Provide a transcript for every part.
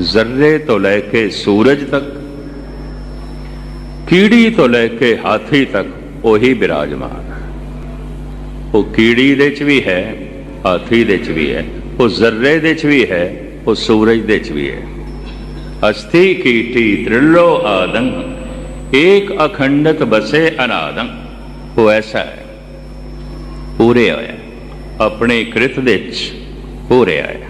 ਜ਼ਰਰੇ ਤੋਂ ਲੈ ਕੇ ਸੂਰਜ ਤੱਕ, ਕੀੜੀ ਤੋਂ ਲੈ ਕੇ ਹਾਥੀ ਤੱਕ ਉਹੀ ਬਿਰਾਜਮਾਨ ਉਹ ਕੀੜੀ ਦੇ ਚ ਵੀ ਹੈ, ਹਾਥੀ ਦੇ ਚ ਵੀ ਹੈ, ਉਹ ਜ਼ਰਰੇ ਦੇ ਚ ਵੀ ਹੈ, ਉਹ ਸੂਰਜ ਦੇ ਚ ਵੀ ਹੈ। ਅਸਥੀ ਕੀਟੀ ਤ੍ਰਿਲੋ ਆਦੰ, ਏਕ ਅਖੰਡਤ ਬਸੇ ਅਨਾਦੰ। ਉਹ ਐਸਾ ਹੈ, ਪੂਰੇ ਹੋਇਆ ਆਪਣੇ ਕ੍ਰਿਤ ਦੇ ਚ ਪੂਰੇ ਆਇਆ।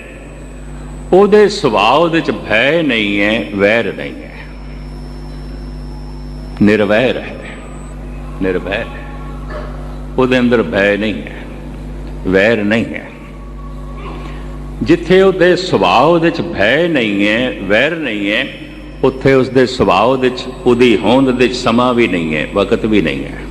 ਉਹਦੇ ਸੁਭਾਅ ਦੇ ਚ ਭੈ ਨਹੀਂ ਹੈ, ਵੈਰ ਨਹੀਂ ਹੈ। ਨਿਰਵੈਰ ਹੈ ਨਿਰਭੈ ਹੈ। ਉਹਦੇ ਅੰਦਰ ਭੈ ਨਹੀਂ ਹੈ, ਵੈਰ ਨਹੀਂ ਹੈ। ਜਿੱਥੇ ਉਹਦੇ ਸੁਭਾਅ ਦੇ ਚ ਭੈ ਨਹੀਂ ਹੈ, ਵੈਰ ਨਹੀਂ ਹੈ, ਉੱਥੇ ਉਸਦੇ ਸੁਭਾਅ ਦੇ ਚ, ਉਹਦੀ ਹੋਂਦ ਦੇ ਚ ਸਮਾਂ ਵੀ ਨਹੀਂ ਹੈ, ਵਕਤ ਵੀ ਨਹੀਂ ਹੈ।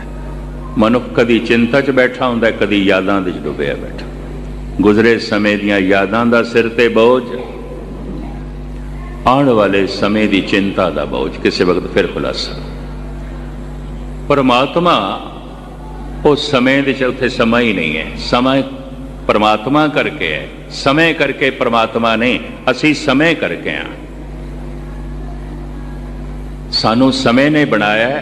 ਮਨੁੱਖ ਕਦੀ ਚਿੰਤਾ 'ਚ ਬੈਠਾ ਹੁੰਦਾ, ਕਦੀ ਯਾਦਾਂ ਦੇ 'ਚ ਡੁੱਬਿਆ ਬੈਠਾ। ਗੁਜ਼ਰੇ ਸਮੇਂ ਦੀਆਂ ਯਾਦਾਂ ਦਾ ਸਿਰ ਤੇ ਬੋਝ, ਆਉਣ ਵਾਲੇ ਸਮੇਂ ਦੀ ਚਿੰਤਾ ਦਾ ਬੋਝ, ਕਿਸੇ ਵਕਤ ਫਿਰ ਖੁਲਾਸਾ। ਪਰਮਾਤਮਾ ਉਹ ਸਮੇਂ ਦੇ ਚ ਉੱਥੇ ਸਮਾਂ ਹੀ ਨਹੀਂ ਹੈ। ਸਮਾਂ ਪਰਮਾਤਮਾ ਕਰਕੇ ਹੈ। ਸਮੇਂ ਕਰਕੇ ਪਰਮਾਤਮਾ ਨੇ ਅਸੀਂ ਸਮੇਂ ਕਰਕੇ ਆ ਸਾਨੂੰ ਸਮੇਂ ਨੇ ਬਣਾਇਆ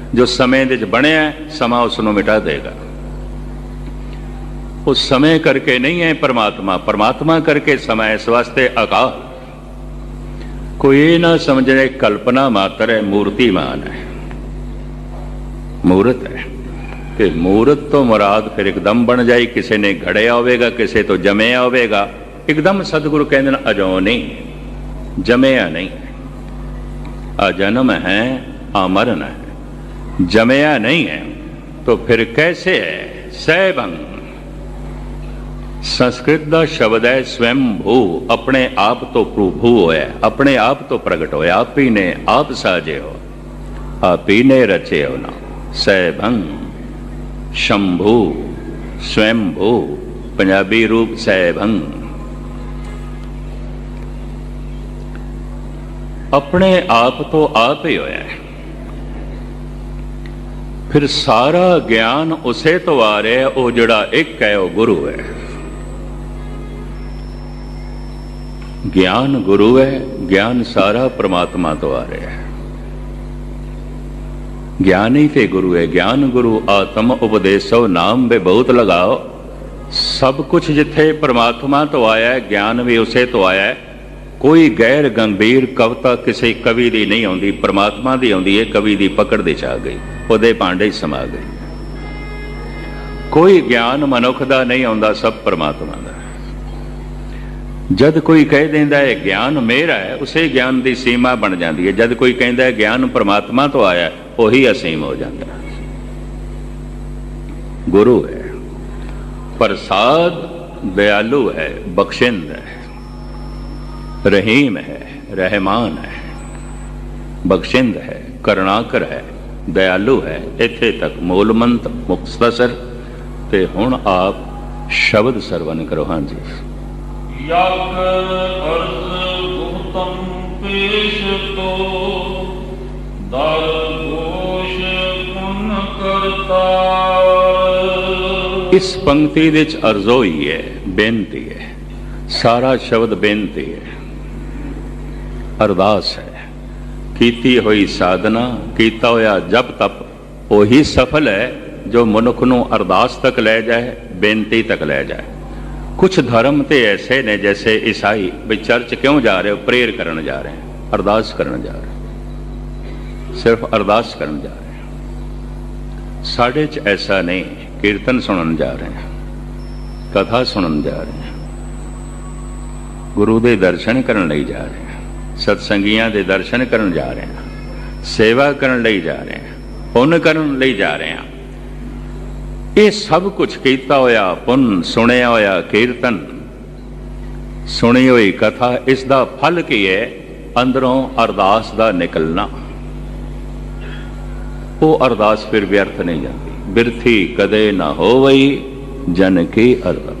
ਜੋ ਸਮੇਂ ਦੇ 'ਚ ਬਣਿਆ ਸਮਾਂ ਉਸ ਨੂੰ ਮਿਟਾ ਦੇਗਾ। ਉਹ ਸਮੇਂ ਕਰਕੇ ਨਹੀਂ ਹੈ ਪਰਮਾਤਮਾ ਪਰਮਾਤਮਾ ਕਰਕੇ ਸਮਾਂ ਇਸ ਵਾਸਤੇ ਅਕਾਲ। ਕੋਈ ਇਹ ਨਾ ਸਮਝੇ, ਕਲਪਨਾ ਮਾਤਰ ਹੈ, ਮੂਰਤੀਮਾਨ ਹੈ। ਮੂਰਤ ਹੈ। ਕਿ ਮੂਰਤ ਤੋਂ ਮੁਰਾਦ ਫਿਰ ਇੱਕਦਮ ਬਣ ਜਾਈ, ਕਿਸੇ ਨੇ ਘੜਿਆ ਹੋਵੇਗਾ, ਕਿਸੇ ਤੋਂ ਜਮਿਆ ਹੋਵੇਗਾ। ਇੱਕਦਮ ਸਤਿਗੁਰੂ ਕਹਿੰਦੇ ਨੇ, ਅਜੋ ਨਹੀਂ, ਜਮਿਆ ਨਹੀਂ। ਅਜਨਮ ਹੈ ਅਮਰਨ ਹੈ। ਜਮਿਆ ਨਹੀਂ ਹੈ तो फिर कैसे है सैभंग ਸੰਸਕ੍ਰਿਤ ਦਾ ਸ਼ਬਦ ਹੈ ਸਵੈਮ ਭੂ ਆਪਣੇ ਆਪ ਤੋਂ ਪ੍ਰਭੂ ਹੋਇਆ ਆਪਣੇ ਆਪ ਤੋਂ ਪ੍ਰਗਟ ਹੋਇਆ ਆਪ ਹੀ ਨੇ ਆਪ ਸਾਜੇ ਹੋ ਆਪ ਹੀ ਨੇ ਰਚੇ ਹੋ ਨਾ ਸੈਭੰ ਸ਼ੰਭੂ ਸਵੈੰਭੂ ਪੰਜਾਬੀ ਰੂਪ ਸੈਭੰ ਆਪਣੇ ਆਪ ਤੋਂ ਆਪ ਹੀ ਹੋਇਆ ਹੈ ਫਿਰ ਸਾਰਾ ਗਿਆਨ ਉਸੇ ਤੋਂ ਆ ਰਿਹਾ, ਉਹ ਜਿਹੜਾ ਇੱਕ ਹੈ, ਉਹ ਗੁਰੂ ਹੈ। ਗਿਆਨ ਗੁਰੂ ਹੈ, ਗਿਆਨ ਸਾਰਾ ਪ੍ਰਮਾਤਮਾ ਤੋਂ ਆ ਰਿਹਾ ਹੈ। ਗਿਆਨ ਹੀ ਤੇ ਗੁਰੂ ਹੈ, ਗਿਆਨ ਗੁਰੂ ਆਤਮ ਉਪਦੇਸੋ, ਨਾਮ ਬੇ ਬਹੁਤ ਲਗਾਓ। ਸਭ ਕੁਝ ਜਿੱਥੇ ਪ੍ਰਮਾਤਮਾ ਤੋਂ ਆਇਆ ਹੈ, ਗਿਆਨ ਵੀ ਉਸੇ ਤੋਂ ਆਇਆ ਹੈ। ਕੋਈ ਗੈਰ ਗੰਭੀਰ ਕਵਿਤਾ ਕਿਸੇ ਕਵੀ ਦੀ ਨਹੀਂ ਆਉਂਦੀ, ਪ੍ਰਮਾਤਮਾ ਦੀ ਆਉਂਦੀ ਹੈ, ਕਵੀ ਦੀ ਪਕੜ ਦੇ ਚ ਆ ਗਈ। ਉਹਦੇ ਪਾਂਡੇ 'ਚ ਸਮਾ ਗਈ। ਕੋਈ ਗਿਆਨ ਮਨੁੱਖ ਦਾ ਨਹੀਂ ਆਉਂਦਾ, ਸਭ ਪਰਮਾਤਮਾ ਦਾ। ਜਦ ਕੋਈ ਕਹਿ ਦਿੰਦਾ ਹੈ, ਗਿਆਨ ਮੇਰਾ ਹੈ ਉਸੇ ਗਿਆਨ ਦੀ ਸੀਮਾ ਬਣ ਜਾਂਦੀ ਹੈ। ਜਦ ਕੋਈ ਕਹਿੰਦਾ ਹੈ, ਗਿਆਨ ਪ੍ਰਮਾਤਮਾ ਤੋਂ ਆਇਆ ਉਹੀ ਅਸੀਮ ਹੋ ਜਾਂਦਾ ਗੁਰੂ ਹੈ, ਪ੍ਰਸਾਦ ਦਇਆਲੂ ਹੈ, ਬਖਸ਼ਿੰਦ ਹੈ, ਰਹੀਮ ਹੈ, ਰਹਿਮਾਨ ਹੈ, ਬਖਸ਼ਿੰਦ ਹੈ, ਕਰੁਣਾਕਰ ਹੈ। ਦਇਆਲੂ ਹੈ। ਇੱਥੇ ਤੱਕ ਮੂਲਮੰਤ ਮੁਖਤਸਰ ਤੇ ਹੁਣ ਆਪ ਸ਼ਬਦ ਸਰਵਨ ਕਰੋ। ਹਾਂਜੀ। ਯਕ ਅਰਜ਼ ਗੁਪਤਮ ਪੇਸ਼ ਤੋ ਦਰ ਪੁਨ ਇਸ ਪੰਕਤੀ ਦੇ ਵਿੱਚ ਅਰਜ਼ੋ ਹੀ ਹੈ ਬੇਨਤੀ ਹੈ। ਸਾਰਾ ਸ਼ਬਦ ਬੇਨਤੀ ਹੈ। ਅਰਦਾਸ ਹੈ। ਕੀਤੀ ਹੋਈ ਸਾਧਨਾ, ਕੀਤਾ ਹੋਇਆ ਜਪ ਤਪ, ਉਹੀ ਸਫਲ ਹੈ ਜੋ ਮਨੁੱਖ ਨੂੰ ਅਰਦਾਸ ਤੱਕ ਲੈ ਜਾਏ, ਬੇਨਤੀ ਤੱਕ ਲੈ ਜਾਏ। ਕੁਝ ਧਰਮ ਤੇ ਐਸੇ ਨੇ ਜੈਸੇ ਈਸਾਈ ਵੀ ਚਰਚ ਕਿਉਂ ਜਾ ਰਹੇ ਹੋ ਪ੍ਰੇਰ ਕਰਨ ਜਾ ਰਹੇ ਹੋ ਅਰਦਾਸ ਕਰਨ ਜਾ ਰਹੇ। ਸਿਰਫ ਅਰਦਾਸ ਕਰਨ ਜਾ ਰਹੇ। ਸਾਡੇ 'ਚ ਐਸਾ ਨਹੀਂ ਕੀਰਤਨ ਸੁਣਨ ਜਾ ਰਹੇ ਹਾਂ ਕਥਾ ਸੁਣਨ ਜਾ ਰਹੇ ਹਾਂ ਗੁਰੂ ਦੇ ਦਰਸ਼ਨ ਕਰਨ ਲਈ ਜਾ ਰਹੇ। ਹਾਂ ਸਤਸੰਗੀਆਂ ਦੇ ਦਰਸ਼ਨ ਕਰਨ ਜਾ ਰਹੇ ਹਾਂ, ਸੇਵਾ ਕਰਨ ਲਈ ਜਾ ਰਹੇ ਹਾਂ, ਪੁੰਨ ਕਰਨ ਲਈ ਜਾ ਰਹੇ ਹਾਂ। ਇਹ ਸਭ ਕੁਝ ਕੀਤਾ ਹੋਇਆ ਪੁੰਨ, ਸੁਣਿਆ ਹੋਇਆ ਕੀਰਤਨ, ਸੁਣੀ ਹੋਈ ਕਥਾ, ਇਸ ਦਾ ਫਲ ਕੀ ਹੈ? ਅੰਦਰੋਂ ਅਰਦਾਸ ਦਾ ਨਿਕਲਣਾ। ਉਹ ਅਰਦਾਸ ਫਿਰ ਵਿਅਰਥ ਨਹੀਂ ਜਾਂਦੀ। ਬਿਰਥੀ ਕਦੇ ਨਾ ਹੋਵਈ, ਜਨ ਕੀ ਅਰਦਾਸ।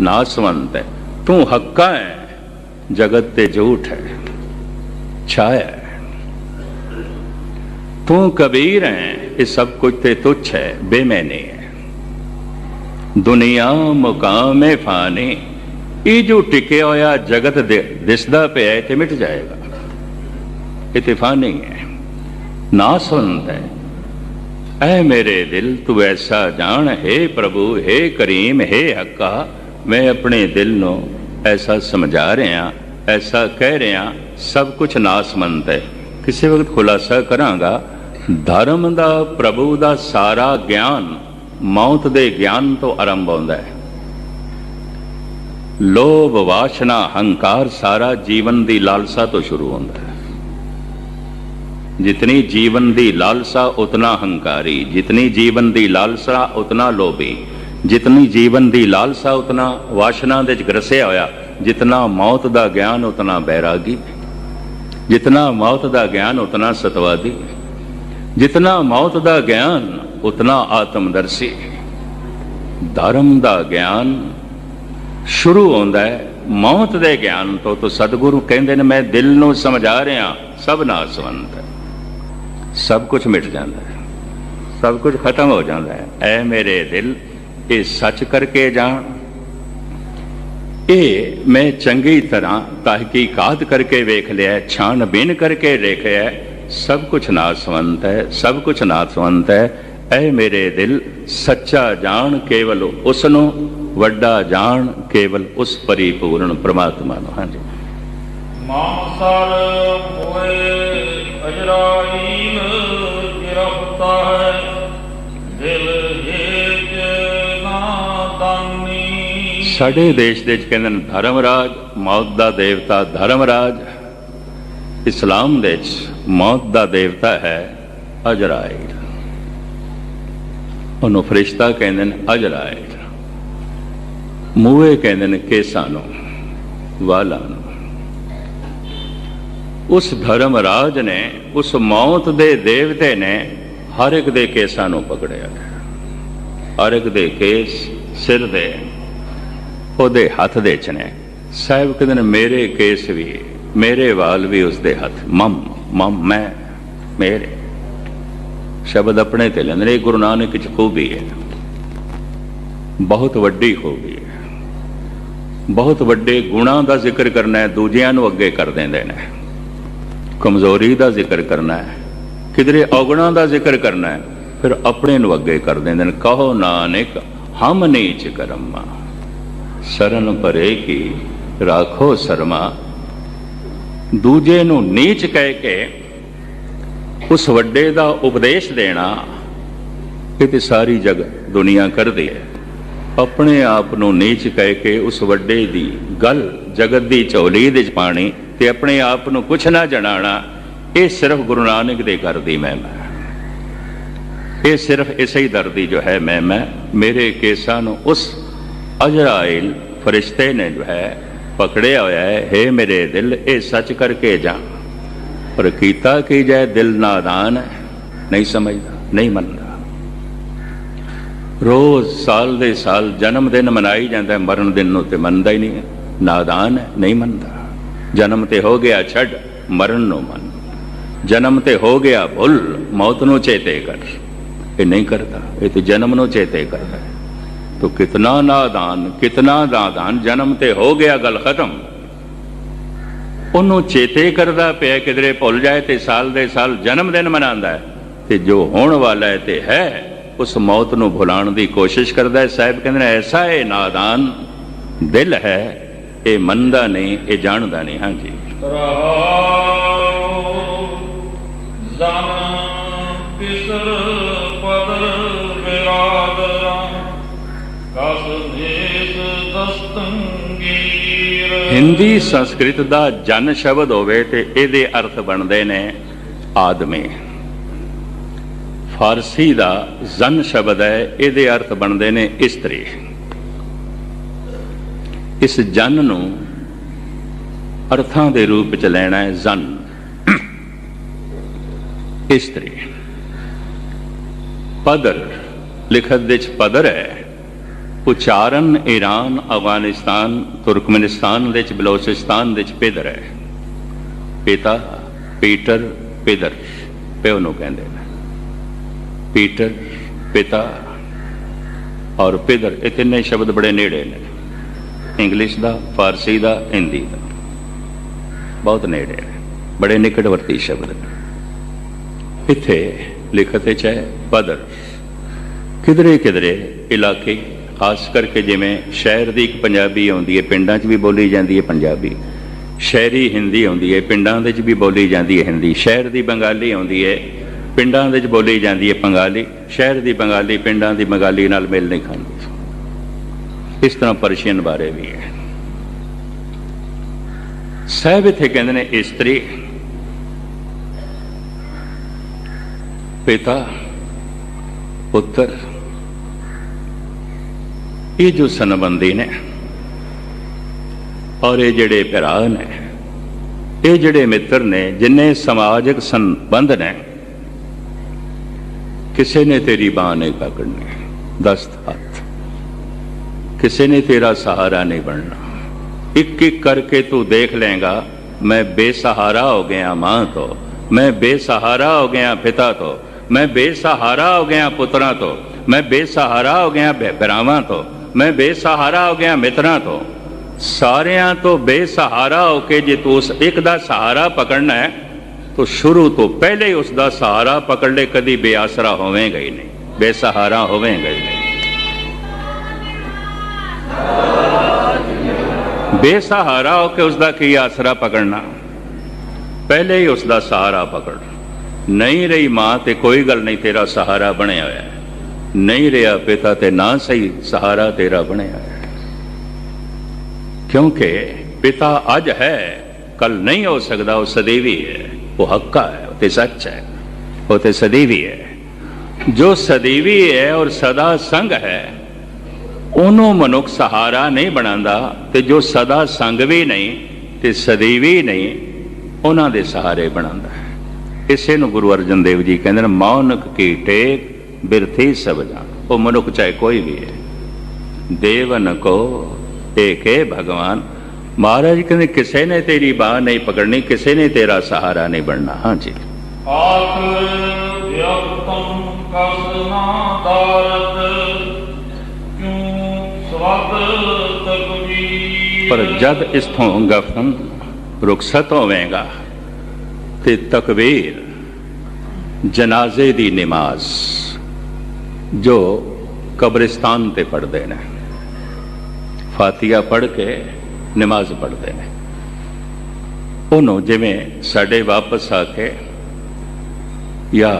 ਨਾਸਵੰਤ ਹੈ ਤੂੰ ਹੱਕਾ ਹੈ ਜਗਤ ਤੇ ਝੂਠ ਹੈ ਛਾਇਆ ਹੈ ਤੂੰ ਕਬੀਰ ਹੈ ਇਹ ਸਭ ਕੁਝ ਤੇ ਤੁੱਛ ਹੈ ਬੇਮੈਨੇ ਹੈ ਦੁਨੀਆ ਮੁਕਾਮੇ ਫਾਨੀ ਇਹ ਜੋ ਟਿਕਿਆ ਹੋਇਆ ਜਗਤ ਦੇ- ਦਿਸਦਾ ਪਿਆ ਹੈ ਤੇ ਮਿਟ ਜਾਏਗਾ ਇਹ ਤੇ ਫਾਨੀ ਹੈ ਨਾਸਵੰਤ ਹੈ ਐ ਮੇਰੇ ਦਿਲ ਤੂੰ ਐਸਾ ਜਾਣ ਹੈ ਪ੍ਰਭੂ ਹੈ ਕਰੀਮ ਹੈ ਹੱਕਾ ਮੈਂ ਆਪਣੇ ਦਿਲ ਨੂੰ ਐਸਾ ਸਮਝਾ ਰਿਹਾ, ਐਸਾ ਕਹਿ ਰਿਹਾ, ਸਭ ਕੁਝ ਨਾਸਮੰਦ ਹੈ। ਕਿਸੇ ਵਕਤ ਖੁਲਾਸਾ ਕਰਾਂਗਾ, ਧਰਮ ਦਾ, ਪ੍ਰਭੂ ਦਾ ਸਾਰਾ ਗਿਆਨ ਮੌਤ ਦੇ ਗਿਆਨ ਤੋਂ ਆਰੰਭ ਹੁੰਦਾ ਹੈ। ਲੋਭ, ਵਾਸ਼ਨਾ, ਹੰਕਾਰ ਸਾਰਾ ਜੀਵਨ ਦੀ ਲਾਲਸਾ ਤੋਂ ਸ਼ੁਰੂ ਹੁੰਦਾ ਹੈ। ਜਿਤਨੀ ਜੀਵਨ ਦੀ ਲਾਲਸਾ, ਉਤਨਾ ਹੰਕਾਰੀ, ਜਿਤਨੀ ਜੀਵਨ ਦੀ ਲਾਲਸਾ, ਉਤਨਾ ਲੋਭੀ। ਜਿਤਨੀ ਜੀਵਨ ਦੀ ਲਾਲਸਾ ਉਤਨਾ ਵਾਸ਼ਨਾ ਦੇ ਵਿੱਚ ਗਰਸਿਆ ਹੋਇਆ, ਜਿਤਨਾ ਮੌਤ ਦਾ ਗਿਆਨ ਉਤਨਾ ਬੈਰਾਗੀ, ਜਿਤਨਾ ਮੌਤ ਦਾ ਗਿਆਨ ਉਤਨਾ ਸਤਵਾਦੀ, ਜਿਤਨਾ ਮੌਤ ਦਾ ਗਿਆਨ ਉਤਨਾ ਆਤਮਦਰਸ਼ੀ। ਧਰਮ ਦਾ ਗਿਆਨ ਸ਼ੁਰੂ ਹੁੰਦਾ ਹੈ, ਮੌਤ ਦੇ ਗਿਆਨ ਤੋਂ ਤੋਂ ਸਤਿਗੁਰੂ ਕਹਿੰਦੇ ਨੇ, ਮੈਂ ਦਿਲ ਨੂੰ ਸਮਝਾ ਰਿਹਾ, ਸਭ ਨਾਸਵੰਤ ਹੈ। ਸਭ ਕੁਝ ਮਿਟ ਜਾਂਦਾ ਹੈ, ਸਭ ਕੁਝ ਖਤਮ ਹੋ ਜਾਂਦਾ ਹੈ। ਐ ਮੇਰੇ ਦਿਲ ਇਹ ਸੱਚ ਕਰਕੇ ਜਾਣ। ਇਹ ਮੈਂ ਚੰਗੀ ਤਰ੍ਹਾਂ ਤਹਿਕੀਕਾਤ ਕਰਕੇ ਵੇਖ ਲਿਆ, ਛਾਣਬੀਨ ਕਰਕੇ ਦੇਖਿਆ ਸਭ ਕੁਝ ਨਾਸਵੰਤ ਹੈ, ਸਭ ਕੁਝ ਨਾਸਵੰਤ ਹੈ। ਐ ਮੇਰੇ ਦਿਲ ਸੱਚਾ ਜਾਣ ਕੇਵਲ ਉਸ ਨੂੰ ਵੱਡਾ ਜਾਣ ਕੇਵਲ ਉਸ ਪਰਿਪੂਰਨ ਪ੍ਰਮਾਤਮਾ ਨੂੰ। ਹਾਂਜੀ। ਮਾਨਸਰ ਹੋਏ ਅਜਰਾਈਲ ਗਿਰਫਤਾ ਹੈ ਦਿਲ ਹੇਜ ਨਾਦਾਨੀ ਸਾਡੇ ਦੇਸ਼ ਦੇ ਵਿੱਚ ਕਹਿੰਦੇ ਨੇ ਧਰਮਰਾਜ, ਮੌਤ ਦਾ ਦੇਵਤਾ ਧਰਮਰਾਜ। ਇਸਲਾਮ ਦੇ ਵਿੱਚ ਮੌਤ ਦਾ ਦੇਵਤਾ ਹੈ ਅਜਰਾਇਲ। ਉਹਨੂੰ ਫਰਿਸ਼ਤਾ ਕਹਿੰਦੇ ਨੇ ਅਜਰਾਇਲ। ਮੂਹੇ ਕਹਿੰਦੇ ਨੇ ਕੇਸਾਂ ਨੂੰ ਵਾਲਾਂ ਨੂੰ। ਉਸ ਧਰਮਰਾਜ ਨੇ, ਉਸ ਮੌਤ ਦੇ ਦੇਵਤੇ ਨੇ ਹਰ ਇੱਕ ਦੇ ਕੇਸਾਂ ਨੂੰ ਪਕੜਿਆ ਹਰ ਇੱਕ ਦੇ ਕੇਸ ਸਿਰ ਦੇ ਉਹਦੇ ਹੱਥ ਦੇ ਚ ਨੇ ਸਾਹਿਬ ਕਹਿੰਦੇ ਨੇ, ਮੇਰੇ ਕੇਸ ਵੀ, ਮੇਰੇ ਵਾਲ ਵੀ ਉਸਦੇ ਹੱਥ। ਮਮ ਮਮ, ਮੈਂ, ਮੇਰੇ। ਸ਼ਬਦ ਆਪਣੇ ਤੇ ਲੈਂਦੇ ਨੇ, ਇਹ ਗੁਰੂ ਨਾਨਕ ਚ ਖੂਬੀ ਹੈ। ਬਹੁਤ ਵੱਡੀ ਖੂਬੀ ਹੈ। ਬਹੁਤ ਵੱਡੇ ਗੁਣਾਂ ਦਾ ਜ਼ਿਕਰ ਕਰਨਾ ਹੈ, ਦੂਜਿਆਂ ਨੂੰ ਅੱਗੇ ਕਰ ਦਿੰਦੇ ਨੇ। ਕਮਜ਼ੋਰੀ ਦਾ ਜ਼ਿਕਰ ਕਰਨਾ ਹੈ, ਕਿਧਰੇ ਔਗਣਾਂ ਦਾ ਜ਼ਿਕਰ ਕਰਨਾ ਹੈ। ਫਿਰ ਆਪਣੇ ਨੂੰ ਅੱਗੇ ਕਰ ਦਿੰਦੇ ਨੇ। ਕਹੋ ਨਾਨਕ, ਹਮ ਨੀਚ ਕਰਮਾ। ਸਰਨ ਭਰੇ ਕੀ, ਰਾਖੋ ਸਰਮਾ। ਦੂਜੇ ਨੂੰ ਨੀਚ ਕਹਿ ਕੇ ਉਸ ਵੱਡੇ ਦਾ ਉਪਦੇਸ਼ ਦੇਣਾ, ਇਹ ਤੇ ਸਾਰੀ ਜਗ ਦੁਨੀਆ ਕਰਦੀ ਹੈ। ਆਪਣੇ ਆਪ ਨੂੰ ਨੀਚ ਕਹਿ ਕੇ ਉਸ ਵੱਡੇ ਦੀ ਗੱਲ, ਜਗਤ ਦੀ ਝੋਲੀ ਦੇ ਚ ਪਾਣੀ ਤੇ ਆਪਣੇ ਆਪ ਨੂੰ ਕੁਛ ਨਾ ਜਣਾਣਾ, ਇਹ ਸਿਰਫ ਗੁਰੂ ਨਾਨਕ ਦੇ ਘਰ ਦੀ ਮਹਿਮਾ ਹੈ ਇਹ ਸਿਰਫ ਇਸੇ ਹੀ ਦਰ ਦੀ ਜੋ ਹੈ ਮਹਿਮਾ ਮੇਰੇ ਕੇਸਾਂ ਨੂੰ ਉਸ ਅਜਰਾਇਲ ਫਰਿਸ਼ਤੇ ਨੇ ਜੋ ਹੈ ਪਕੜਿਆ ਹੋਇਆ ਹੈ। हे ਮੇਰੇ ਦਿਲ, ਇਹ ਸੱਚ ਕਰਕੇ ਜਾ। ਪਰ ਕੀਤਾ ਕੀ ਜਾਏ, ਦਿਲ ਨਾਦਾਨ ਹੈ। ਨਹੀਂ ਸਮਝਦਾ, ਨਹੀਂ ਮੰਨਦਾ। ਰੋਜ਼ ਸਾਲ ਦੇ ਸਾਲ ਜਨਮ ਦਿਨ ਮਨਾਈ ਜਾਂਦਾ ਹੈ, ਮਰਨ ਦਿਨ ਨੂੰ ਤੇ ਮੰਨਦਾ ਹੀ ਨਹੀਂ ਹੈ। ਨਾਦਾਨ ਹੈ, ਨਹੀਂ ਮੰਨਦਾ। ਜਨਮ ਤੇ ਹੋ ਗਿਆ ਛੱਡ, ਮਰਨ ਨੂੰ ਮੰਨ। ਜਨਮ ਤੇ ਹੋ ਗਿਆ ਭੁੱਲ, ਮੌਤ ਨੂੰ ਚੇਤੇ ਕਰ। ਇਹ ਨਹੀਂ ਕਰਦਾ। ਇਹ ਤੇ ਜਨਮ ਨੂੰ ਚੇਤੇ ਕਰਦਾ ਹੈ। ਤੋ ਕਿਤਨਾ ਨਾਦਾਨ ਕਿਤਨਾ ਨਾਦਾਨ ਜਨਮ ਤੇ ਹੋ ਗਿਆ, ਗੱਲ ਖਤਮ। ਉਹਨੂੰ ਚੇਤੇ ਕਰਦਾ ਪਿਆ ਕਿਧਰੇ ਭੁੱਲ ਜਾਏ ਤੇ ਸਾਲ ਦੇ ਸਾਲ ਜਨਮ ਦਿਨ ਮਨਾਉਂਦਾ ਹੈ। ਤੇ ਜੋ ਹੋਣ ਵਾਲਾ ਹੈ ਤੇ ਹੈ, ਉਸ ਮੌਤ ਨੂੰ ਭੁਲਾਉਣ ਦੀ ਕੋਸ਼ਿਸ਼ ਕਰਦਾ ਹੈ। ਸਾਹਿਬ ਕਹਿੰਦੇ ਨੇ, ਐਸਾ ਇਹ ਨਾਦਾਨ ਦਿਲ ਹੈ, ਇਹ ਮੰਨਦਾ ਨਹੀਂ, ਇਹ ਜਾਣਦਾ ਨਹੀਂ। ਹਾਂਜੀ। ਰਹਾਉ ਜ਼ਨ ਹਿੰਦੀ ਸੰਸਕ੍ਰਿਤ ਦਾ ਜਨ ਸ਼ਬਦ ਹੋਵੇ ਤੇ ਇਹਦੇ ਅਰਥ ਬਣਦੇ ਨੇ ਆਦਮੀ। ਫਾਰਸੀ ਦਾ ਜ਼ਨ ਸ਼ਬਦ ਹੈ, ਇਹਦੇ ਅਰਥ ਬਣਦੇ ਨੇ ਇਸਤਰੀ। ਇਸ ਜਨ ਨੂੰ ਅਰਥਾਂ ਦੇ ਰੂਪ ਚ ਲੈਣਾ ਹੈ ਜ਼ਨ। ਇਸਤਰੀ। ਪਦਰ। ਲਿਖਤ ਵਿੱਚ ਪਦਰ ਹੈ। ਉਚਾਰਨ ਈਰਾਨ, ਅਫਗਾਨਿਸਤਾਨ, ਤੁਰਕਮਨਿਸਤਾਨ ਵਿੱਚ, ਬਲੋਚਿਸਤਾਨ ਵਿੱਚ ਪੇਦਰ ਹੈ ਪਿਤਾ ਪੀਟਰ ਪੇਦਰ ਪਿਓ ਨੂੰ ਕਹਿੰਦੇ ਨੇ। ਪੀਟਰ, ਪਿਤਾ ਔਰ ਪਿਦਰ ਇਹ ਤਿੰਨੇ ਸ਼ਬਦ ਬੜੇ ਨੇੜੇ ਨੇ। ਇੰਗਲਿਸ਼ ਦਾ, ਫਾਰਸੀ ਦਾ, ਹਿੰਦੀ ਦਾ। ਬਹੁਤ ਨੇੜੇ ਨੇ। ਬੜੇ ਨਿਕਟਵਰਤੀ ਸ਼ਬਦ ਨੇ। ਇੱਥੇ ਲਿਖਤ ਵਿੱਚ ਹੈ ਪਦਰ ਕਿਧਰੇ ਕਿਧਰੇ ਇਲਾਕੇ ਖਾਸ ਕਰਕੇ ਜਿਵੇਂ ਸ਼ਹਿਰ ਦੀ ਇੱਕ ਪੰਜਾਬੀ ਆਉਂਦੀ ਹੈ, ਪਿੰਡਾਂ 'ਚ ਵੀ ਬੋਲੀ ਜਾਂਦੀ ਹੈ ਪੰਜਾਬੀ। ਸ਼ਹਿਰੀ ਹਿੰਦੀ ਆਉਂਦੀ ਹੈ, ਪਿੰਡਾਂ ਦੇ 'ਚ ਵੀ ਬੋਲੀ ਜਾਂਦੀ ਹੈ ਹਿੰਦੀ। ਸ਼ਹਿਰ ਦੀ ਬੰਗਾਲੀ ਆਉਂਦੀ ਹੈ, ਪਿੰਡਾਂ ਦੇ 'ਚ ਬੋਲੀ ਜਾਂਦੀ ਹੈ ਬੰਗਾਲੀ। ਸ਼ਹਿਰ ਦੀ ਬੰਗਾਲੀ, ਪਿੰਡਾਂ ਦੀ ਬੰਗਾਲੀ ਨਾਲ ਮੇਲ ਨਹੀਂ ਖਾਂਦੀ। ਇਸ ਤਰ੍ਹਾਂ ਪਰਸ਼ੀਅਨ ਬਾਰੇ ਵੀ ਹੈ। ਸਾਹਿਬ ਇੱਥੇ ਕਹਿੰਦੇ ਨੇ, ਇਸਤਰੀ, ਪਿਤਾ, ਪੁੱਤਰ ਇਹ ਜੋ ਸੰਬੰਧੀ ਨੇ, ਔਰ ਇਹ ਜਿਹੜੇ ਭਰਾ ਨੇ, ਇਹ ਜਿਹੜੇ ਮਿੱਤਰ ਨੇ, ਜਿੰਨੇ ਸਮਾਜਿਕ ਸੰਬੰਧ ਨੇ, ਕਿਸੇ ਨੇ ਤੇਰੀ ਬਾਹ ਨਹੀਂ ਪਕੜਨੀ, ਦਸਤ ਹੱਥ। ਕਿਸੇ ਨੇ ਤੇਰਾ ਸਹਾਰਾ ਨਹੀਂ ਬਣਨਾ। ਇੱਕ ਇੱਕ ਕਰਕੇ ਤੂੰ ਦੇਖ ਲੇਗਾ ਮੈਂ ਬੇਸਹਾਰਾ ਹੋ ਗਿਆ ਮਾਂ ਤੋਂ, ਮੈਂ ਬੇਸਹਾਰਾ ਹੋ ਗਿਆ ਪਿਤਾ ਤੋਂ, ਮੈਂ ਬੇਸਹਾਰਾ ਹੋ ਗਿਆ ਪੁੱਤਰਾਂ ਤੋਂ, ਮੈਂ ਬੇਸਹਾਰਾ ਹੋ ਗਿਆ ਭਰਾਵਾਂ ਤੋਂ। ਮੈਂ ਬੇਸਹਾਰਾ ਹੋ ਗਿਆ ਮਿੱਤਰਾਂ ਤੋਂ। ਸਾਰਿਆਂ ਤੋਂ ਬੇਸਹਾਰਾ ਹੋ ਕੇ ਜੇ ਤੂੰ ਉਸ ਇੱਕ ਦਾ ਸਹਾਰਾ ਪਕੜਨਾ ਹੈ, ਤਾਂ ਸ਼ੁਰੂ ਤੋਂ ਪਹਿਲੇ ਹੀ ਉਸ ਦਾ ਸਹਾਰਾ ਪਕੜ ਲੈ, ਕਦੀ ਬੇਆਸਰਾ ਹੋਵੇਂਗਾ ਹੀ ਨਹੀਂ, ਬੇਸਹਾਰਾ ਹੋਵੇਂਗਾ ਹੀ ਨਹੀਂ। ਬੇਸਹਾਰਾ ਹੋ ਕੇ ਉਸ ਦਾ ਕੀ ਆਸਰਾ ਪਕੜਨਾ? ਪਹਿਲੇ ਹੀ ਉਸ ਦਾ ਸਹਾਰਾ ਪਕੜ। ਨਹੀਂ ਰਹੀ ਮਾਂ ਤੇ ਕੋਈ ਗੱਲ ਨਹੀਂ, ਤੇਰਾ ਸਹਾਰਾ ਬਣਿਆ ਹੋਇਆ। ਨਹੀਂ ਰਿਹਾ ਪਿਤਾ ਤੇ ਨਾ ਸਹੀ, ਸਹਾਰਾ ਤੇਰਾ ਬਣਿਆ ਹੈ। ਕਿਉਂਕਿ ਪਿਤਾ ਅੱਜ ਹੈ ਕੱਲ ਨਹੀਂ ਹੋ ਸਕਦਾ, ਉਹ ਸਦੀਵੀ ਹੈ। ਉਹ ਹੱਕਾ ਹੈ, ਉਹ ਤੇ ਸੱਚ ਹੈ, ਉਹ ਤੇ ਸਦੀਵੀ ਹੈ। ਜੋ ਸਦੀਵੀ ਹੈ ਔਰ ਸਦਾ ਸੰਗ ਹੈ, ਉਹਨੂੰ ਮਨੁੱਖ ਸਹਾਰਾ ਨਹੀਂ ਬਣਾਉਂਦਾ ਤੇ ਜੋ ਸਦਾ ਸੰਗ ਵੀ ਨਹੀਂ ਤੇ ਸਦੀਵੀ ਨਹੀਂ, ਉਹਨਾਂ ਦੇ ਸਹਾਰੇ ਬਣਾਉਂਦਾ ਹੈ। ਇਸੇ ਨੂੰ ਗੁਰੂ ਅਰਜਨ ਦੇਵ ਜੀ ਕਹਿੰਦੇ ਨੇ, ਮੌਨਕ ਕੀ ਟੇਕ ਬਿਰਥੀ ਸਭ ਜਾਣ ਉਹ ਮਨੁੱਖ ਚਾਹੇ ਕੋਈ ਵੀ ਹੈ। ਦੇਵਨ ਕੋ ਏਕੇ ਭਗਵਾਨ। ਮਹਾਰਾਜ ਕਹਿੰਦੇ ਕਿਸੇ ਨੇ ਤੇਰੀ ਬਾਹ ਨਹੀਂ ਪਕੜਨੀ ਕਿਸੇ ਨੇ ਤੇਰਾ ਸਹਾਰਾ ਨਹੀਂ ਬਣਨਾ। ਹਾਂਜੀ ਆਖ ਵਿਅਕਤਮ ਕਸ ਨਾ ਦਾਰਦ ਕਿਉ ਸਵਦ ਤਕਬੀਰ? ਪਰ ਜਦ ਇਸਥੋਂ ਗਫਨ ਰੁਖਸਤ ਹੋਵੇਗਾ ਤੇ ਤਕਬੀਰ ਜਨਾਜ਼ੇ ਦੀ ਨਮਾਜ਼ ਜੋ ਕਬਰਿਸਤਾਨ ਤੇ ਪੜਦੇ ਨੇ। ਫਾਤੀਹਾ ਪੜ੍ਹ ਕੇ ਨਮਾਜ਼ ਪੜ੍ਹਦੇ ਨੇ। ਉਹਨੂੰ ਜਿਵੇਂ ਸਾਡੇ ਵਾਪਸ ਆ ਕੇ ਜਾਂ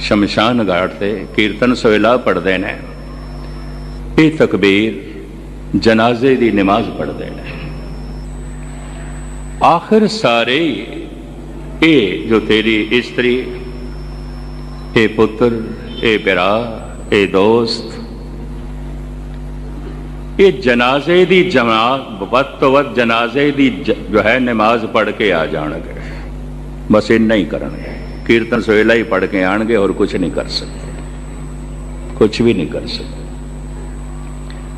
ਸ਼ਮਸ਼ਾਨ ਘਾਟ ਤੇ ਕੀਰਤਨ ਸੋਹਿਲਾ ਪੜ੍ਹਦੇ ਨੇ, ਇਹ ਤਕਬੀਰ ਜਨਾਜ਼ੇ ਦੀ ਨਮਾਜ਼ ਪੜ੍ਹਦੇ ਨੇ। ਆਖਰ ਸਾਰੇ ਇਹ ਜੋ ਤੇਰੀ ਇਸਤਰੀ, ਇਹ ਪੁੱਤਰ, ਇਹ ਪਿਆਰਾ ਭਰਾ ਇਹ ਦੋਸਤ, ਇਹ ਜਨਾਜ਼ੇ ਦੀ ਜਮਾਤ, ਵੱਧ ਤੋਂ ਵੱਧ ਜਨਾਜ਼ੇ ਦੀ ਜ- ਜੋ ਹੈ ਨਮਾਜ਼ ਪੜ੍ਹ ਕੇ ਆ ਜਾਣਗੇ। ਬਸ ਇੰਨਾ ਹੀ ਕਰਨਗੇ। ਕੀਰਤਨ ਸੋਹਿਲਾ ਹੀ ਪੜ੍ਹ ਕੇ ਆਣਗੇ, ਹੋਰ ਕੁਝ ਨਹੀਂ ਕਰ ਸਕਦੇ। ਕੁਝ ਵੀ ਨਹੀਂ ਕਰ ਸਕਦੇ।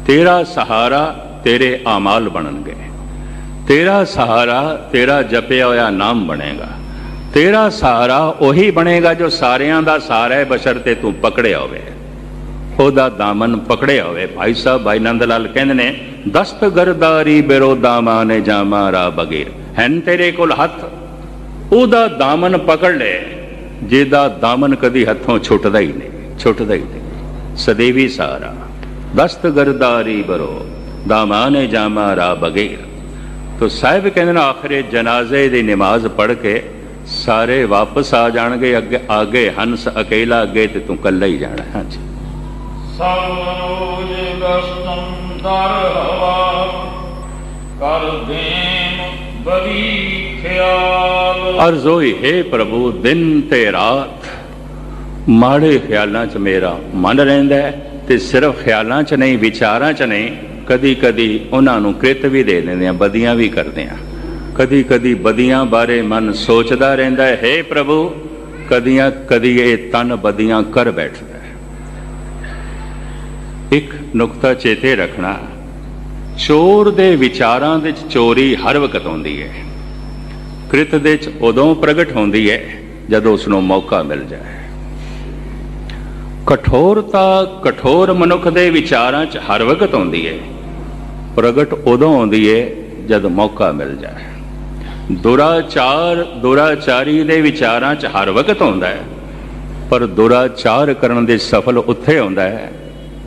ਤੇਰਾ ਸਹਾਰਾ ਤੇਰੇ ਆਮਾਲ ਬਣਨਗੇ। ਤੇਰਾ ਸਹਾਰਾ ਤੇਰਾ ਜਪਿਆ ਹੋਇਆ ਨਾਮ ਬਣੇਗਾ। ਤੇਰਾ ਸਹਾਰਾ ਉਹੀ ਬਣੇਗਾ ਜੋ ਸਾਰਿਆਂ ਦਾ ਸਹਾਰਾ ਬਸ਼ਰ ਤੇ ਤੂੰ ਪਕੜਿਆ ਹੋਵੇ। ਉਹਦਾ ਦਾਮਨ ਪਕੜਿਆ ਹੋਵੇ। ਭਾਈ ਸਾਹਿਬ, ਭਾਈ ਨੰਦ ਲਾਲ ਕਹਿੰਦੇ ਨੇ ਦਸਤ ਗਰਦਾਰੀ ਬਿਰੋ ਦਾਮਾਨੇ ਜਾਮਾ ਰਾ ਬਗੀਰ। ਹੈਨ ਤੇਰੇ ਕੋਲ ਹੱਥ? ਉਹਦਾ ਦਾਮਨ ਪਕੜ ਲੈ। ਜਿਹਦਾ ਦਾਮਨ ਕਦੀ ਹੱਥੋਂ ਛੁੱਟਦਾ ਹੀ ਨਹੀਂ, ਛੁੱਟਦਾ ਹੀ ਨਹੀਂ। ਸਦੀਵੀ ਸਹਾਰਾ ਦਸਤ ਗਰਦਾਰੀ ਬਰੋ ਦਾਮਾਨੇ ਜਾਮਾ ਰਾ ਬਗੀਰ। ਤੋ ਸਾਹਿਬ ਕਹਿੰਦੇ ਨੇ, ਆਖਰੇ ਜਨਾਜ਼ੇ ਦੀ ਨਮਾਜ਼ ਪੜ੍ਹ ਕੇ ਸਾਰੇ ਵਾਪਸ ਆ ਜਾਣਗੇ, ਅੱਗੇ ਆਗੇ ਹੰਸ ਅਕੇਲਾ ਅੱਗੇ ਤੇ ਤੂੰ ਕੱਲਾ ਹੀ ਜਾਣਾ। ਹਾਂਜੀ। ਸਭ ਰੋਜ ਦਰ ਹਵਾ ਕਰ ਦੇਮ ਬੜੀ ਖਿਆਲ ਅਰਜ਼ ਹੈ ਪ੍ਰਭੂ, ਦਿਨ ਤੇ ਰਾਤ ਮਾੜੇ ਖਿਆਲਾਂ 'ਚ ਮੇਰਾ ਮਨ ਰਹਿੰਦਾ ਤੇ ਸਿਰਫ ਖਿਆਲਾਂ 'ਚ ਨਹੀਂ, ਵਿਚਾਰਾਂ 'ਚ ਨਹੀਂ ਕਦੀ ਕਦੀ ਉਹਨਾਂ ਨੂੰ ਕ੍ਰਿਤ ਵੀ ਦੇ ਦਿੰਦੇ ਆ ਬਦੀਆਂ ਵੀ ਕਰਦੇ ਆ ਕਦੀ ਕਦੀ ਬਦੀਆਂ ਬਾਰੇ ਮਨ ਸੋਚਦਾ ਰਹਿੰਦਾ ਹੈ हे ਪ੍ਰਭੂ ਕਦੀਆਂ ਕਦੀ ਇਹ ਤਨ ਬਦੀਆਂ ਕਰ ਬੈਠਦਾ। ਇੱਕ ਨੁਕਤਾ ਚੇਤੇ ਰੱਖਣਾ। ਚੋਰ ਦੇ ਵਿਚਾਰਾਂ ਵਿੱਚ ਚੋਰੀ ਹਰ ਵਕਤ ਆਉਂਦੀ ਹੈ। ਕ੍ਰਿਤ ਦੇ ਵਿੱਚ ਉਦੋਂ ਪ੍ਰਗਟ ਹੁੰਦੀ ਹੈ ਜਦੋਂ ਉਸ ਨੂੰ ਮੌਕਾ ਮਿਲ ਜਾਏ। ਕਠੋਰਤਾ ਕਠੋਰ ਮਨੁੱਖ ਦੇ ਵਿਚਾਰਾਂ 'ਚ ਹਰ ਵਕਤ ਆਉਂਦੀ ਹੈ। ਪ੍ਰਗਟ ਉਦੋਂ ਆਉਂਦੀ ਹੈ ਜਦ ਮੌਕਾ ਮਿਲ ਜਾਏ। ਦੁਰਾਚਾਰ ਦੁਰਾਚਾਰੀ ਦੇ ਵਿਚਾਰਾਂ 'ਚ ਹਰ ਵਕਤ ਆਉਂਦਾ ਹੈ। ਪਰ ਦੁਰਾਚਾਰ ਕਰਨ ਦੇ ਸਫਲ ਉੱਥੇ ਆਉਂਦਾ ਹੈ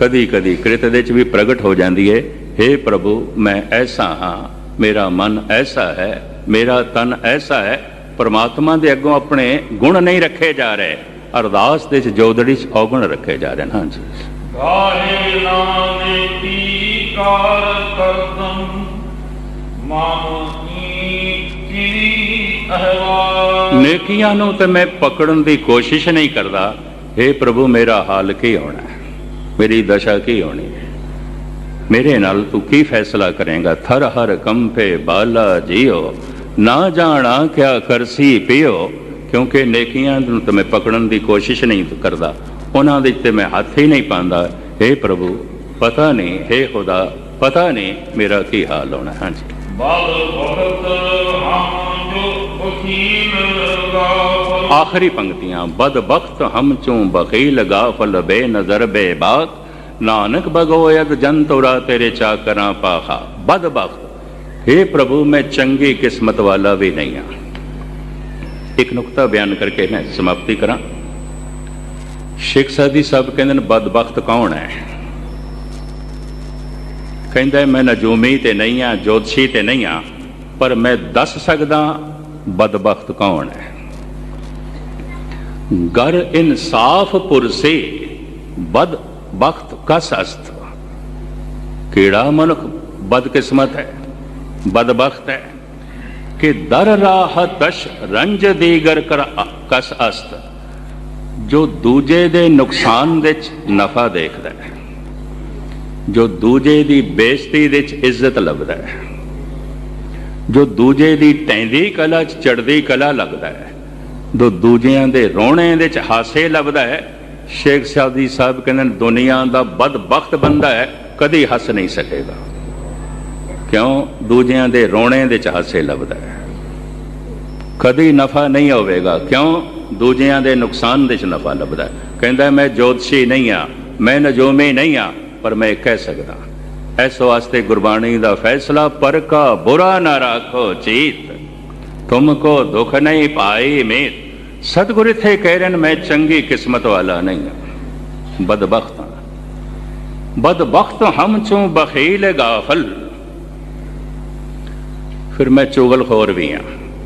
ਕਦੀ ਕਦੀ ਕ੍ਰਿਤ ਦੇ 'ਚ ਵੀ ਪ੍ਰਗਟ ਹੋ ਜਾਂਦੀ ਹੈ हे ਪ੍ਰਭੂ ਮੈਂ ਐਸਾ ਹਾਂ ਮੇਰਾ ਮਨ ਐਸਾ ਹੈ ਮੇਰਾ ਤਨ ਐਸਾ ਹੈ ਪਰਮਾਤਮਾ ਦੇ ਅੱਗੋਂ ਆਪਣੇ ਗੁਣ ਨਹੀਂ ਰੱਖੇ ਜਾ ਰਹੇ ਅਰਦਾਸ ਦੇ 'ਚ ਜੋਦੜੀ 'ਚ ਔਗਣ ਰੱਖੇ ਜਾ ਰਹੇ ਨੇ। ਹਾਂਜੀ। ਗਾਹੇ ਨਾਮੇ ਕੀ ਕਾਰ ਕਰਦਮ ਮਾਮੀ ਕੀ ਅਹਵਾਲ। ਨੇਕੀਆਂ ਨੂੰ ਤੇ ਮੈਂ ਪਕੜਨ ਦੀ ਕੋਸ਼ਿਸ਼ ਨਹੀਂ ਕਰਦਾ। हे ਪ੍ਰਭੂ ਮੇਰਾ ਹਾਲ ਕੀ ਹੋਣਾ ਹੈ? ਮੇਰੀ ਦਸ਼ਾ ਕੀ ਹੋਣੀ? ਹੈ ਮੇਰੇ ਨਾਲ ਤੂੰ ਕੀ ਫੈਸਲਾ ਕਰੇਗਾ? ਥਰ ਹਰ ਕੰਪੇ ਬਾਲਾ ਜੀਓ। ਨਾ ਜਾਣਾ ਕਿਆ ਕਰਸੀ ਪਿਓ, ਕਿਉਂਕਿ ਨੇਕੀਆਂ ਨੂੰ ਤੇ ਮੈਂ ਪਕੜਨ ਦੀ ਕੋਸ਼ਿਸ਼ ਨਹੀਂ ਕਰਦਾ। ਉਹਨਾਂ ਦੇ ਤੇ ਮੈਂ ਹੱਥ ਹੀ ਨਹੀਂ ਪਾਉਂਦਾ। हे ਪ੍ਰਭੂ, ਪਤਾ ਨਹੀਂ हे ਖੁਦਾ, ਪਤਾ ਨਹੀਂ ਮੇਰਾ ਕੀ ਹਾਲ ਹੋਣਾ। ਹਾਂਜੀ। ਬਲ ਭਗਤ ਹਮ ਜੋ ਵਕੀਲ ਆਖਰੀ ਪੰਕਤੀਆਂ ਬਦਬਖਤ ਹਮ ਚੋਂ ਬਖੀਲ ਗਾਫਲ ਬੇ ਨਜ਼ਰ ਬੇਬਾਕ ਨਾਨਕ ਬਗੋਇਦ ਜਨ ਤੋਰਾ ਤੇਰੇ ਚਾਕਰਾਂ ਪਾਖਾ। ਬਦਬਖਤ हे ਪ੍ਰਭੂ, ਮੈਂ ਚੰਗੀ ਕਿਸਮਤ ਵਾਲਾ ਵੀ ਨਹੀਂ ਹਾਂ ਇੱਕ ਨੁਕਤਾ ਬਿਆਨ ਕਰਕੇ ਮੈਂ ਸਮਾਪਤੀ ਕਰਾਂ। ਸ਼ੇਖ ਸਾਦੀ ਸਾਹਿਬ ਕਹਿੰਦੇ ਨੇ ਬਦਬਖਤ ਕੌਣ ਹੈ? ਕਹਿੰਦਾ ਮੈਂ ਨਜੂਮੀ ਤੇ ਨਹੀਂ ਆ, ਜੋਤਸ਼ੀ ਤੇ ਨਹੀਂ ਆ, ਪਰ ਮੈਂ ਦੱਸ ਸਕਦਾ ਬਦਬਖਤ ਕੌਣ ਹੈ? ਗਰ ਇਨਸਾਫ ਪੁਰਸੇ ਬਦ ਬਖਤ ਕਸ ਅਸਤ। ਕਿਹੜਾ ਮਨੁੱਖ ਬਦਕਿਸਮਤ ਹੈ, ਬਦਬਖਤ ਹੈ? ਕਿ ਦਰ ਰਾਹ ਤਸ਼ ਰੰਜ ਦੀਗਰ ਕਰ ਕਸ ਅਸਤ, ਜੋ ਦੂਜੇ ਦੇ ਨੁਕਸਾਨ ਵਿੱਚ ਨਫਾ ਦੇਖਦਾ ਹੈ। ਜੋ ਦੂਜੇ ਦੀ ਬੇਇੱਜ਼ਤੀ ਵਿੱਚ ਇੱਜ਼ਤ ਲੱਭਦਾ ਹੈ। ਜੋ ਦੂਜੇ ਦੀ ਟੈਂਦੀ ਕਲਾ ਚ ਚੜਦੀ ਕਲਾ ਲੱਗਦਾ ਹੈ। ਜੋ ਦੂਜਿਆਂ ਦੇ ਰੋਣੇ ਦੇ ਚ ਹਾਸੇ ਲੱਭਦਾ ਹੈ। ਸ਼ੇਖ ਸਾਦੀ ਸਾਹਿਬ ਕਹਿੰਦੇ ਨੇ, ਦੁਨੀਆ ਦਾ ਬਦਬਖਤ ਬੰਦਾ ਹੈ ਕਦੀ ਹੱਸ ਨਹੀਂ ਸਕੇਗਾ। ਕਿਉਂ? ਦੂਜਿਆਂ ਦੇ ਰੋਣੇ ਦੇ ਚ ਹਾਸੇ ਲੱਭਦਾ ਹੈ। ਕਦੀ ਨਫਾ ਨਹੀਂ ਹੋਵੇਗਾ। ਕਿਉਂ? ਦੂਜਿਆਂ ਦੇ ਨੁਕਸਾਨ ਦੇ ਚ ਨਫਾ ਲੱਭਦਾ ਹੈ। ਕਹਿੰਦਾ ਮੈਂ ਜੋਤਸ਼ੀ ਨਹੀਂ ਆ ਮੈਂ ਨਜੋਮੀ ਨਹੀਂ ਆ ਪਰ ਮੈਂ ਕਹਿ ਸਕਦਾ ਇਸ ਵਾਸਤੇ ਗੁਰਬਾਣੀ ਦਾ ਫੈਸਲਾ ਪਰ ਕਾ ਬੁਰਾ ਨਾ ਰੱਖੋ ਚੀਤ। ਤੁਮਕੋ ਦੁਖ ਨਹੀਂ ਪਾਈ ਮੇਤ ਸਤਿਗੁਰ ਇਥੇ ਕਹਿ ਰਹੇ ਨੇ ਮੈਂ ਚੰਗੀ ਕਿਸਮਤ ਵਾਲਾ ਨਹੀਂ ਹਾਂ ਬਦਬਖਤ ਹਾਂ ਬਦਬਖਤ ਹਮ ਚੋਂ ਬਖੀਲ ਗਾਫਲ ਫਿਰ ਮੈਂ ਚੁਗਲਖੋਰ ਵੀ ਹਾਂ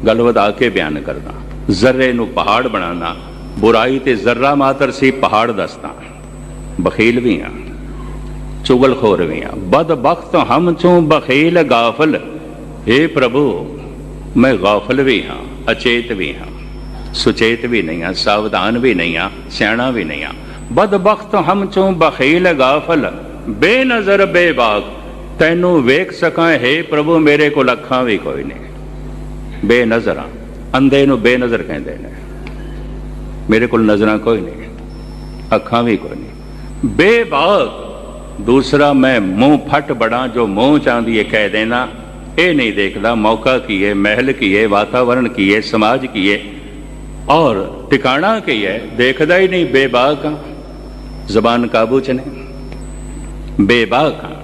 ਗੱਲ ਵਧਾ ਕੇ ਬਿਆਨ ਕਰਦਾ ਜ਼ਰਰੇ ਨੂੰ ਪਹਾੜ ਬਣਾਉਣਾ ਬੁਰਾਈ ਤੇ ਜ਼ਰਰਾ ਮਾਤਰ ਸੀ ਪਹਾੜ ਦੱਸਦਾ ਬਖੀਲ ਵੀ ਹਾਂ ਚੁਗਲਖੋਰ ਵੀ ਹਾਂ ਬਦਬਖਤ ਹਮ ਚੋਂ ਬਖੀਲ ਗਾਫਲ हे ਪ੍ਰਭੂ ਮੈਂ ਗਾਫਲ ਵੀ ਹਾਂ, ਅਚੇਤ ਵੀ ਹਾਂ। ਸੁਚੇਤ ਵੀ ਨਹੀਂ ਹਾਂ, ਸਾਵਧਾਨ ਵੀ ਨਹੀਂ ਹਾਂ, ਸਿਆਣਾ ਵੀ ਨਹੀਂ ਹਾਂ। ਬਦਬਖਤ ਹਮ ਚੋਂ ਬਖੀਲ ਗਾਫਲ, ਬੇਨਜ਼ਰ ਬੇਬਾਗ ਤੈਨੂੰ ਵੇਖ ਸਕਾਂ, ਹੈ ਪ੍ਰਭੂ, ਮੇਰੇ ਕੋਲ ਅੱਖਾਂ ਵੀ ਕੋਈ ਨਹੀਂ। ਬੇਨਜ਼ਰਾਂ ਅੰਧੇ ਨੂੰ ਬੇਨਜ਼ਰ ਕਹਿੰਦੇ ਨੇ। ਮੇਰੇ ਕੋਲ ਨਜ਼ਰਾਂ ਕੋਈ ਨਹੀਂ, ਅੱਖਾਂ ਵੀ ਕੋਈ ਨਹੀਂ। ਬੇਬਾਗ ਦੂਸਰਾ ਮੈਂ ਮੂੰਹ ਫਟ ਬੜਾ, ਜੋ ਮੂੰਹ ਚਾਂਦੀ ਹੈ ਕਹਿ ਦੇਣਾ। ਇਹ ਨਹੀਂ ਦੇਖਦਾ ਮੌਕਾ ਕੀ ਹੈ, ਮਹਿਲ ਕੀ ਹੈ, ਵਾਤਾਵਰਣ ਕੀ ਹੈ, ਸਮਾਜ ਕੀ ਹੈ। ਔਰ ਟਿਕਾਣਾ ਕੀ ਹੈ, ਦੇਖਦਾ ਹੀ ਨਹੀਂ, ਬੇਬਾਕ ਹਾਂ। ਜ਼ਬਾਨ ਕਾਬੂ ਚ ਨਹੀਂ। ਬੇਬਾਕ ਹਾਂ।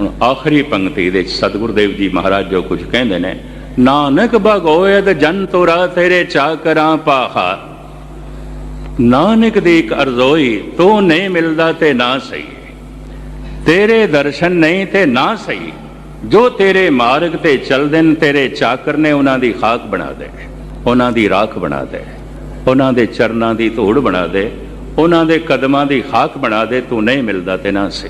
ਹੁਣ ਆਖਰੀ ਪੰਕਤੀ ਦੇ ਸਤਿਗੁਰ ਦੇਵ ਜੀ ਮਹਾਰਾਜ ਜੋ ਕੁਝ ਕਹਿੰਦੇ ਨੇ, ਨਾਨਕ ਭਗੋਇਦ ਜਨ ਤੋਰਾ ਤੇਰੇ ਚਾਕਰਾਂ ਪਾਹਾ। ਨਾਨਕ ਦੀ ਇੱਕ ਅਰਜ਼ੋਈ, ਤੂੰ ਨਹੀਂ ਮਿਲਦਾ ਤੇ ਨਾ ਸਹੀ। ਤੇਰੇ ਦਰਸ਼ਨ ਨਹੀਂ ਤੇ ਨਾ ਸਹੀ। ਜੋ ਤੇਰੇ ਮਾਰਗ ਤੇ ਚੱਲਦੇ ਨੇ, ਤੇਰੇ ਚਾਕਰ ਨੇ ਉਹਨਾਂ ਦੀ ਖਾਕ ਬਣਾ ਦੇ, ਉਹਨਾਂ ਦੀ ਰਾਖ ਬਣਾ ਦੇ, ਉਹਨਾਂ ਦੇ ਚਰਨਾਂ ਦੀ ਧੂੜ ਬਣਾ ਦੇ, ਉਹਨਾਂ ਦੇ ਕਦਮਾਂ ਦੀ ਖਾਕ ਬਣਾ ਦੇ, ਤੂੰ ਨਹੀਂ ਮਿਲਦਾ ਤੇ ਨਾ ਸੀ